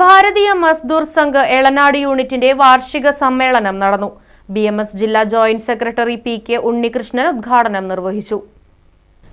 Bharatiya Mazdoor Sangh Elanad യൂണിറ്റിന്റെ വാർഷിക സമ്മേളനം നടന്നു. ബി ജില്ലാ joint secretary P K Unnikrishnan ഉദ്ഘാടനം നിർവഹിച്ചു.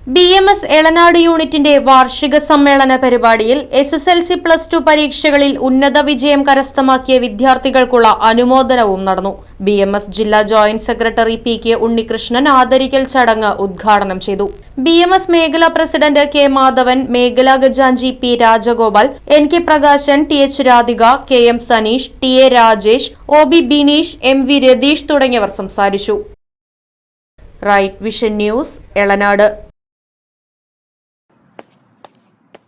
ബി എം എസ് എളനാട് യൂണിറ്റിന്റെ വാർഷിക സമ്മേളന പരിപാടിയിൽ S S L C plus two പരീക്ഷകളിൽ ഉന്നത വിജയം കരസ്ഥമാക്കിയ വിദ്യാർത്ഥികൾക്കുള്ള അനുമോദനവും നടന്നു. ബി എം എസ് ജില്ലാ joint secretary P K Unnikrishnan ആദരിക്കൽ ചടങ്ങ് ഉദ്ഘാടനം ചെയ്തു. ബി എം എസ് മേഖലാ പ്രസിഡന്റ് കെ മാധവൻ മേഖലാ ഗജാഞ്ചി P Rajagopal N K Prakashan T H Radhika K M Saneesh T A Rajesh O B Bineesh M V Ratheesh തുടങ്ങിയവർ സംസാരിച്ചു. Right vision news Elanad.